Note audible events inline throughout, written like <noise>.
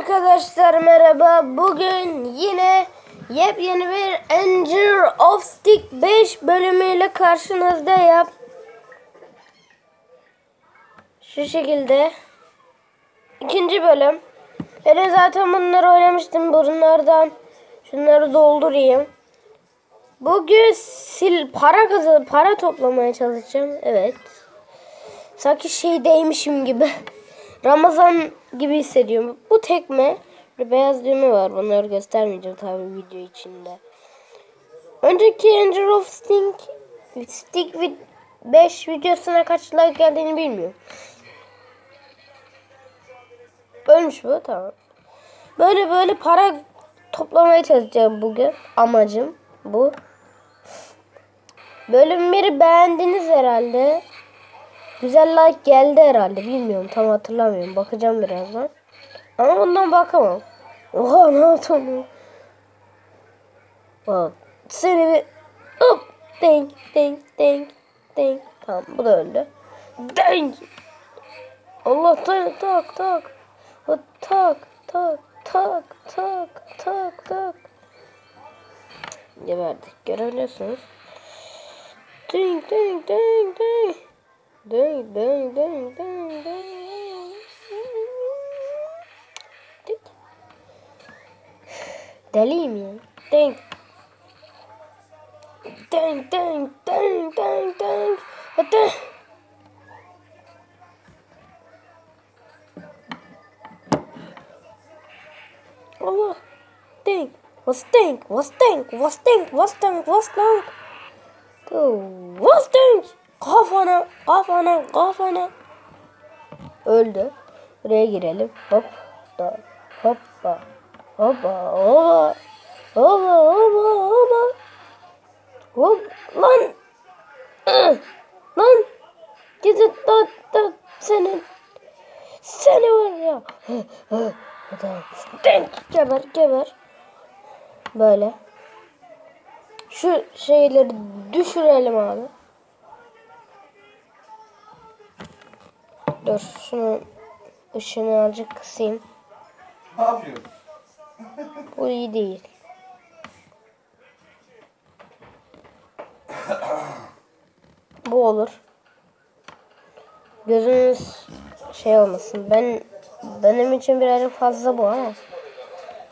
Arkadaşlar merhaba. Bugün yine yepyeni bir Anger of Stick 5 bölümüyle karşınızdayım. Şu şekilde. İkinci bölüm. Ben zaten bunları oynamıştım. Bunlardan şunları doldurayım. Bugün sil para kazı para toplamaya çalışacağım. Evet. Sanki şeydeymişim gibi. <laughs> Ramazan gibi hissediyorum. Bu tekme bir beyaz düğme var. Bunları göstermeyeceğim tabii video içinde. Önceki Angel of Stick Stick with 5 videosuna kaç like geldiğini bilmiyorum. Ölmüş bu tamam. Böyle böyle para toplamaya çalışacağım bugün. Amacım bu. Bölüm 1'i beğendiniz herhalde. Güzel like geldi herhalde. Bilmiyorum tam hatırlamıyorum. Bakacağım birazdan. Ama bundan bakamam. Oha ne yaptım? Wow. Seni bir hop ding ding ding ding. Tamam bu da öldü. Ding. Allah tak tak tak. O tak tak tak tak tak tak. Geberdik. Görebiliyorsunuz. Ding ding ding ding. Ding ding ding ding ding. Dik. Deliyim ya. Ding. Ding ding ding ding ding. Hadi. Allah. Ding. Was ding? Was ding? Was ding? Was ding? Was ding? Was ding? Kafana, kafana, kafana. Öldü. Buraya girelim. Hop. Da. Hoppa. Hoppa. Hoppa. Hoppa. Hoppa. Hoppa. Hop. Lan. Lan. Gidin da da senin. Seni var ya. Denk. Geber geber. Böyle. Şu şeyleri düşürelim abi. Dur şunu ışını azıcık kısayım. Ne yapıyorsun? Bu iyi değil. Bu olur. Gözünüz şey olmasın. Ben benim için birazcık fazla bu ama.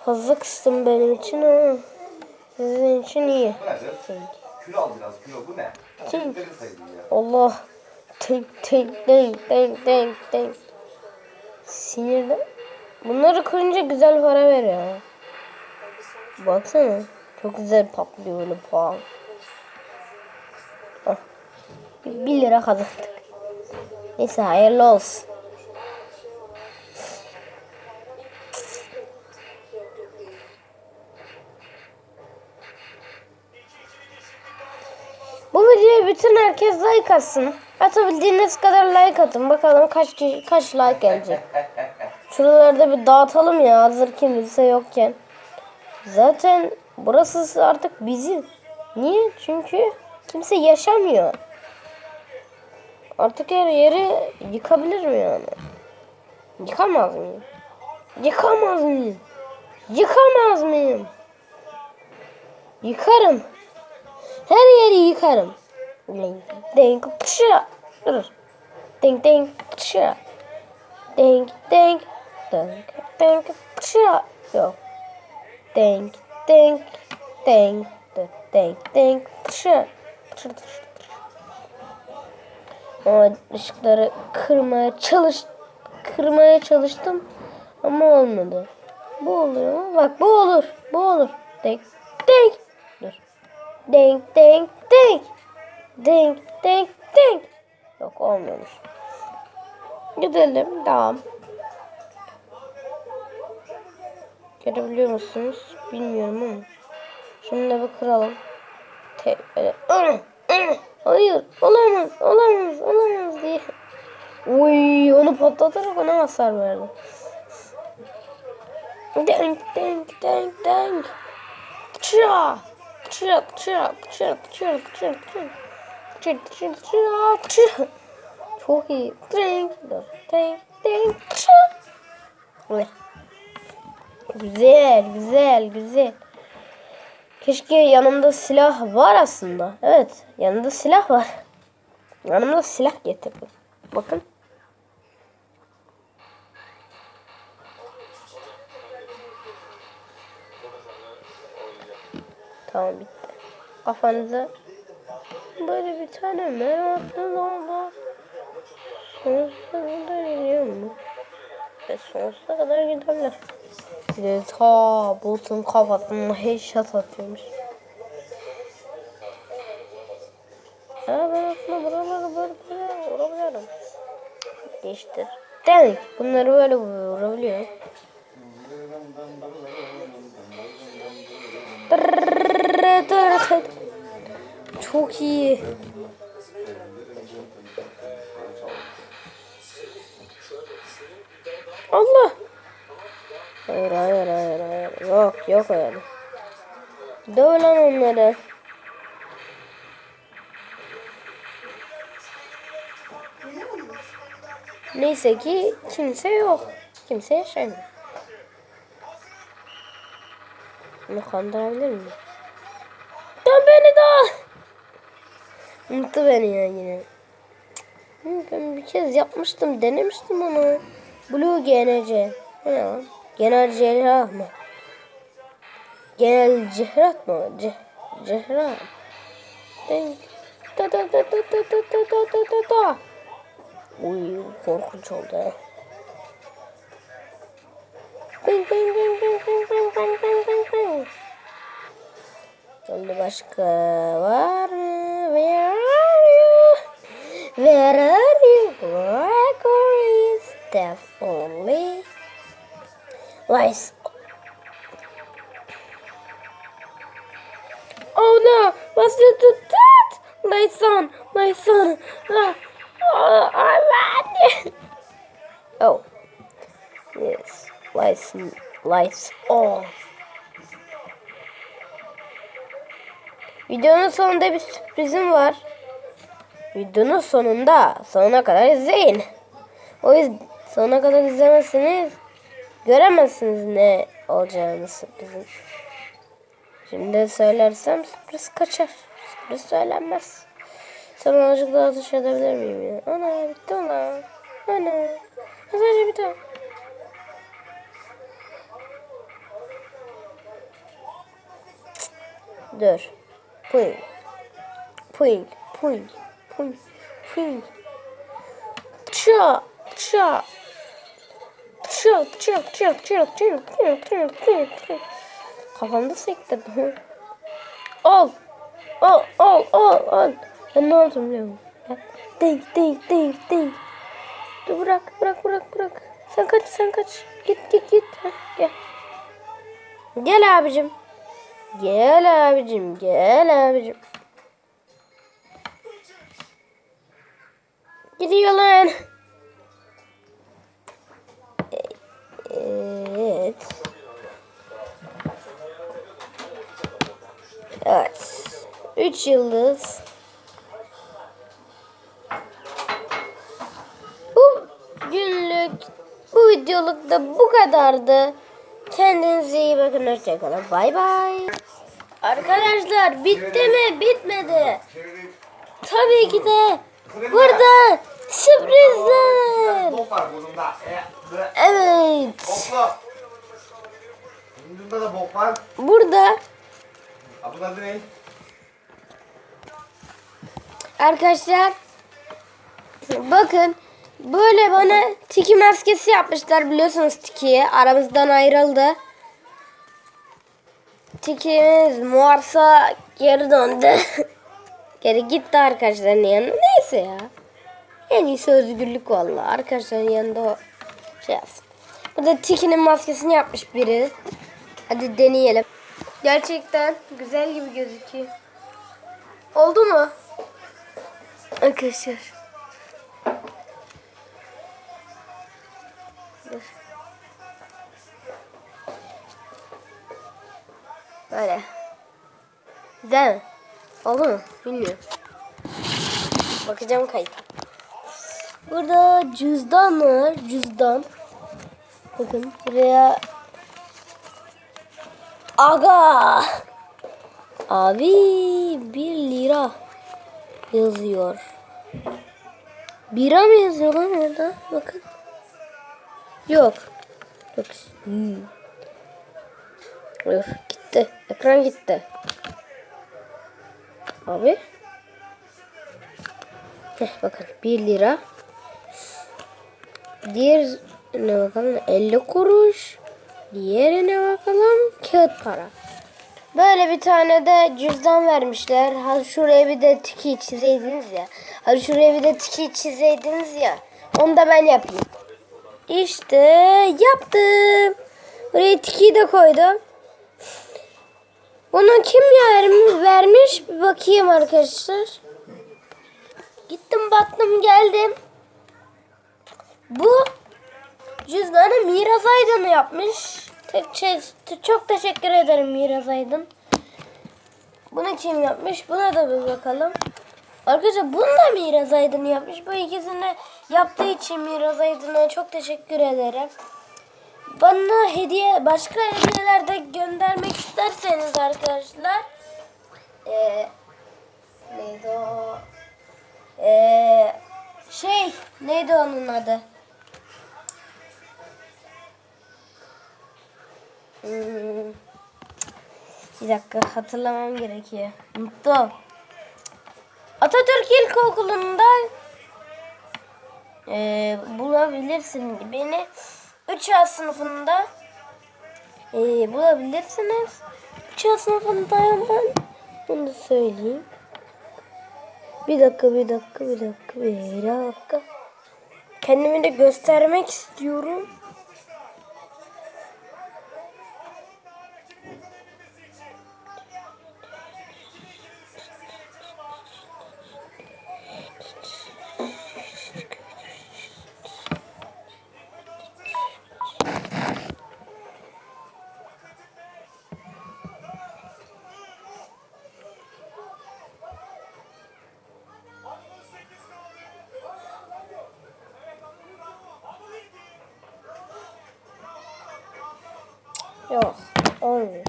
Fazla kıstım benim için ama sizin için iyi. Kilo al biraz kilo. Bu ne? Allah. Tink tink tink tink tink tink. Sinirli. Bunları kırınca güzel para veriyor. Baksana. Çok güzel patlıyor öyle puan. Ah. 1 lira kazandık. Neyse hayırlı olsun. Bu videoya bütün herkes like atsın. Atabildiğiniz kadar like atın. Bakalım kaç kişi, kaç like gelecek. Şuralarda bir dağıtalım ya hazır kimse yokken. Zaten burası artık bizim. Niye? Çünkü kimse yaşamıyor. Artık her yeri yıkabilir mi yani? Yıkamaz mıyım? Yıkamaz mıyım? Yıkamaz mıyım? Yıkarım. Her yeri yıkarım. Ding pışa. Dur. Ding ding pışa. Ding ding ding ding pışa. Yok. Ding ding ding ding ding pışa. Pışa pışa. Ama ışıkları kırmaya çalış kırmaya çalıştım ama olmadı. Bu oluyor mu? Bak bu olur. Bu olur. Ding ding. Dur. Ding ding ding. Ding ding ding. Yok olmuyormuş. Gidelim. Tamam. Görebiliyor musunuz? Bilmiyorum ama. Şunu bir kıralım. Te böyle. Hayır. Olamaz. Olamaz. Olamaz diye. Uy, onu patlatarak ona hasar verdi. Ding ding ding ding. Çia. Çia çia çia çia çia çia. Çok iyi. Ding ding çia. Ne? Güzel, güzel, güzel. Keşke yanımda silah var aslında. Evet, yanımda silah var. Yanımda silah getirdim. Bakın. Tamam bitti. Kafanıza böyle bir tane meraklı oldu. Sonsuza kadar gidiyor mu? Ve sonsuza kadar giderler. Bir de ta Bolt'un kafasına headshot atıyormuş. Ha ben aslında buraları böyle böyle vurabiliyorum. Değiştir. Demek bunları böyle vurabiliyor. Çok iyi. Allah. Hayır hayır hayır hayır. Yok yok öyle. Döv lan onları. Neyse ki kimse yok. Kimse yaşamıyor. Bunu kandırabilir miyim? Dön beni daha. Unuttu beni ya yine. Ben bir kez yapmıştım, denemiştim onu. Blue GNC. Ne lan? Genel cerrah mı? Genel cehrat mı? Ce. Ding. Da da da da da da da da da da. Uy korkunç oldu. Bing bing bing bing bing bing bing bing bing bing. Şimdi başka var mı? Where are you? Gregory Steph only. Lies. Oh no! What's it to that? My son! My son! Ah, oh, I'm Oh. Yes. Lights, lights on. Videonun sonunda bir sürprizim var. Videonun sonunda sonuna kadar izleyin. O yüzden sonuna kadar izlemezseniz göremezsiniz ne olacağını sürprizin. Şimdi söylersem sürpriz kaçar. Sürpriz söylenmez. Sana azıcık daha atış edebilir miyim ya? Ana bitti ona. Ana. Sadece tane. Dur. Puying. Puying. Puying. Hım. Hım. Çat. Çat. Çat çat çat çat çat çat çat çat. Kafamda sektirdim. Al. Al al al al. Ben ne oldum biliyor musun? Denk denk denk denk. Dur bırak bırak bırak bırak. Sen kaç sen kaç. Git git git. Heh, gel. Gel abicim. Gel abicim gel abicim. Gidiyor lan. Evet. Evet. Üç yıldız. Bu günlük, bu videoluk da bu kadardı. Kendinize iyi bakın. Hoşçakalın. Bay bay. Arkadaşlar bitti mi? Bitmedi. Tabii ki de burada sürprizler. E, Evet. Burada arkadaşlar bakın böyle bana tiki maskesi yapmışlar biliyorsunuz tikiyi. Aramızdan ayrıldı. Tikimiz Mars'a geri döndü. <laughs> geri gitti arkadaşların yanına. Neyse ya. En iyisi özgürlük valla. Arkadaşların yanında şey yapsın. Burada Tiki'nin maskesini yapmış biri. Hadi deneyelim. Gerçekten güzel gibi gözüküyor. Oldu mu? Arkadaşlar. Böyle. Güzel mi? Oldu mu? Bilmiyorum. Bakacağım kayıt. Burada cüzdan var. Cüzdan. Bakın buraya Aga. Abi 1 lira yazıyor. Bira mı yazıyor lan orada? Bakın. Yok. Yok. Hmm. Yok gitti. Ekran gitti. Abi. Heh, bakın 1 lira. Diğerine bakalım 50 kuruş. Diğerine bakalım kağıt para. Böyle bir tane de cüzdan vermişler. Ha şuraya bir de tiki çizeydiniz ya. Ha şuraya bir de tiki çizeydiniz ya. Onu da ben yapayım. İşte yaptım. Buraya tiki de koydum. Bunu kim yer- vermiş bir bakayım arkadaşlar. Gittim baktım geldim. Bu cüzdanı Miras Aydın yapmış. Tek şey, çok teşekkür ederim Miras Aydın. Bunu kim yapmış? Buna da bir bakalım. Arkadaşlar bunu da Miras Aydın yapmış. Bu ikisini yaptığı için Miras Aydın'a çok teşekkür ederim. Bana hediye, başka hediyeler de göndermek isterseniz arkadaşlar. Ee, neydi o? Ee, şey, neydi onun adı? Hmm. Bir dakika hatırlamam gerekiyor. Unuttum. Atatürk İlkokulu'nda e, bulabilirsin beni 3A sınıfında e, bulabilirsiniz. 3A sınıfındayım ben. Bunu da söyleyeyim. Bir dakika, bir dakika, bir dakika, bir dakika. Kendimi de göstermek istiyorum. Yok, olmuyor.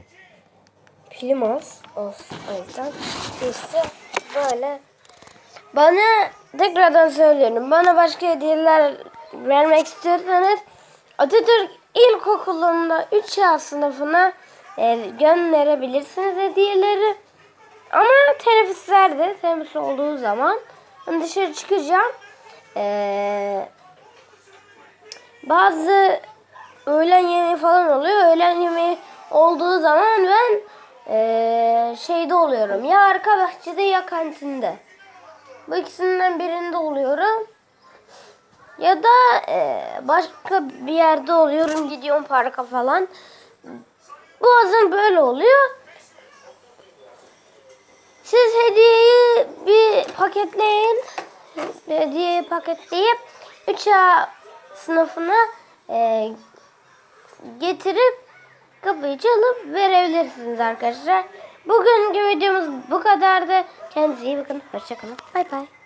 Film az, olsun. O işte böyle. Bana tekrardan söylüyorum. Bana başka hediyeler vermek istiyorsanız Atatürk İlkokulu'nda 3A sınıfına e, gönderebilirsiniz hediyeleri. Ama teneffüslerde, teneffüs olduğu zaman dışarı çıkacağım. Eee bazı öğlen yemeği falan oluyor. Öğlen yemeği olduğu zaman ben eee, şeyde oluyorum. Ya arka bahçede ya kantinde. Bu ikisinden birinde oluyorum. Ya da eee, başka bir yerde oluyorum. Gidiyorum parka falan. Bazen böyle oluyor. Siz hediyeyi bir paketleyin. Hediyeyi paketleyip 3A sınıfına e, getirip kapıyı çalıp verebilirsiniz arkadaşlar. Bugünkü videomuz bu kadardı. Kendinize iyi bakın. Hoşçakalın. Bay bay.